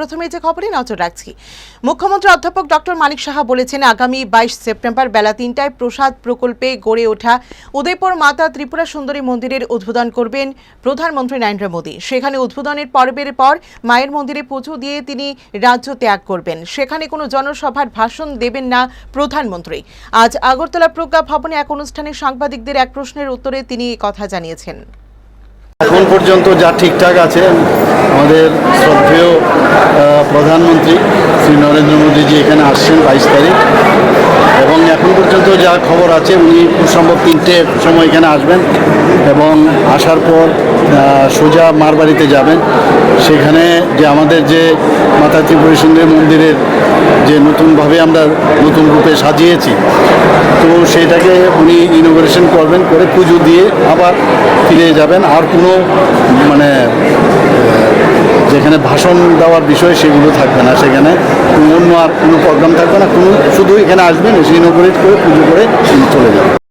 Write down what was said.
প্রথমে যে খবরে নজর রাখছি। মুখ্যমন্ত্রী অধ্যাপক ডক্টর মানিক সাহা বলেছেন, আগামী বাইশ সেপ্টেম্বর বেলা তিনটায় প্রসাদ প্রকল্পে গড়ে ওঠা উদয়পুর মাতা ত্রিপুরা সুন্দরী মন্দিরের উদ্বোধন করবেন প্রধানমন্ত্রী নরেন্দ্র মোদী। সেখানে উদ্বোধনের পর্বের পর মায়ের মন্দিরে পুজো দিয়ে তিনি রাজ্য ত্যাগ করবেন। সেখানে কোনো জনসভার ভাষণ দেবেন না প্রধানমন্ত্রী। আজ আগরতলা প্রজ্ঞা ভবনে এক অনুষ্ঠানে সাংবাদিকদের এক প্রশ্নের উত্তরে তিনি কথা জানিয়েছেন। এখন পর্যন্ত যা ঠিকঠাক আছে, আমাদের শ্রদ্ধেয় প্রধানমন্ত্রী শ্রী নরেন্দ্র মোদীজি এখানে আসছেন বাইশ তারিখ। এবং এখন পর্যন্ত যা খবর আছে, উনি সম্ভব তিনটে সময় এখানে আসবেন এবং আসার পর সোজা মার বাড়িতে যাবেন। সেখানে যে আমাদের যে মাতা ত্রিপুরা সুন্দরী মন্দিরের যে নতুনভাবে আমরা নতুন রূপে সাজিয়েছি, তো সেটাকে উনি ইনোগ্রেশন করবেন, করে পুজো দিয়ে আবার ফিরে যাবেন। আর কোনো মানে যেখানে ভাষণ দেওয়ার বিষয় সেগুলো থাকবে না। সেখানে অন্য আর কোনো প্রোগ্রাম থাকবে না। কোনো, শুধু এখানে আসবেন, এসে ইনোগ্রেট করে পুজো করে চলে যাবেন।